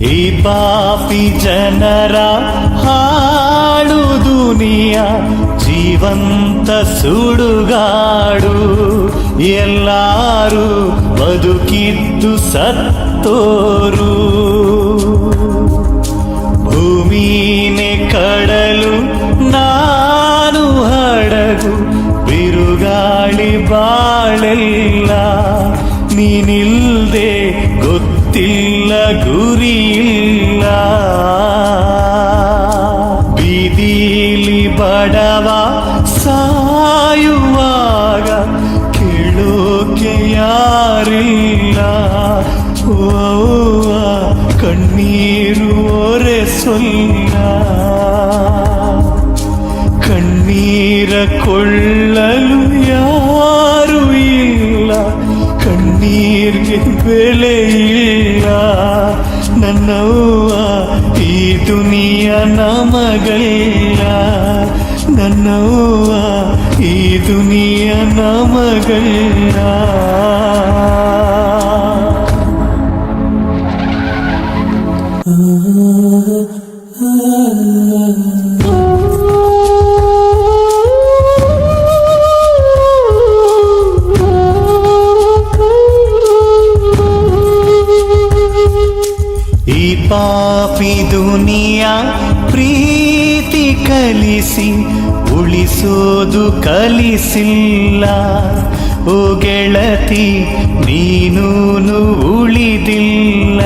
ಈ ಪಾಪಿ ಜನರ ಹಾಡು ದುನಿಯ, ಜೀವಂತ ಸುಡುಗಾಡು. ಎಲ್ಲಾರು ಬದುಕಿದ್ದು ಸತ್ತೋರು. ಭೂಮಿನೇ ಕಡಲು ನಾನು ಹಡಗು, ಬಿರುಗಾಳಿ ಬಾಳೆಲ್ಲ ನೀನಿಲ್ದೆ ಗೊತ್ತಿಲ್ಲ. ಗುರಿಯಿಲ್ಲ ಬೀದಿಲಿ ಬಡವ ಸಾಯುವಾಗ ಕೇಳೋಕೆ ಯಾರಿಲ್ಲ ಓ ಕಣ್ಣೀರು ಒರೆಸೊಲ್ಲ ಕಣ್ಣೀರ ಕೊಳ್ಳಲು ಯಾರು ಇಲ್ಲ ಕಣ್ಣೀರ್ಗೆ ಬೆಲೆ ಇಲ್ಲ ನನ್ನವ್ವ ಈ ದುನಿಯ ನಮಗಲ್ಲ ನನ್ನವ್ವ ಈ ದುನಿಯ ನಮಗಲ್ಲ ಈ ಪಾಪಿ ದುನಿಯ, ಪ್ರೀತಿ ಕಲಿಸಿ, ಉಳಿಸೋದು ಕಲಿಸಿಲ್ಲ. ಓ ಗೆಳತಿ, ನೀನೂನು ಉಳಿದಿಲ್ಲ.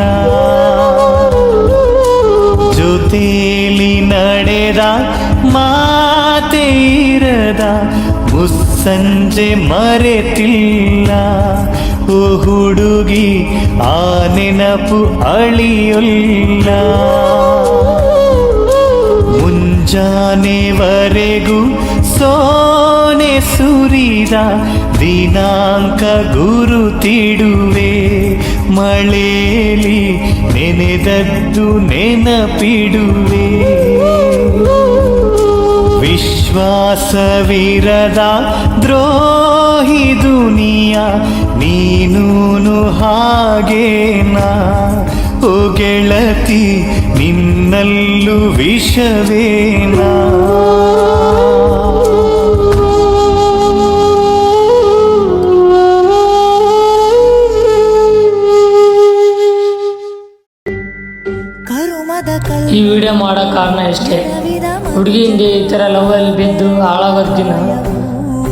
ಜೊತೇಲಿ ನಡೆದ ಮಾತೇರದ ಮುಸ್ಸಂಜೆ ಮರೆತಿಲ್ಲ. ಓ ಹುಡುಗಿ, ಆ ನೆನಪು ಅಳಿಯುಲ್ಲ. ಮುಂಜಾನೆವರೆಗೂ ಸೋನೆ ಸುರಿದ ದಿನಾಂಕ ಗುರುತಿಡುವೆ ಮಳೆಲಿ ನೆನೆದದ್ದು ನೆನಪಿಡುವೆ. ವಿಶ್ವಾಸವಿರದ ದ್ರೋಹಿ ದುನಿಯ ನೀನೂನು ಹಾಗೇನಾ? ಓ ಗೆಳತಿ ನಿನ್ನಲ್ಲೂ ವಿಷವೇನಾ? ಈ ವಿಡಿಯೋ ಮಾಡೋ ಕಾರಣ ಇಷ್ಟೇ. ಹುಡುಗಿಯಿಂದ ಈ ಥರ ಲವ್ವಲ್ಲಿ ಬಿದ್ದು ಹಾಳಾಗೋದಕ್ಕಿಂತ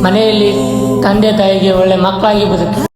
ಮನೆಯಲ್ಲಿ ತಂದೆ ತಾಯಿಗೆ ಒಳ್ಳೆ ಮಕ್ಕಳಾಗಿ ಬದುಕಿ.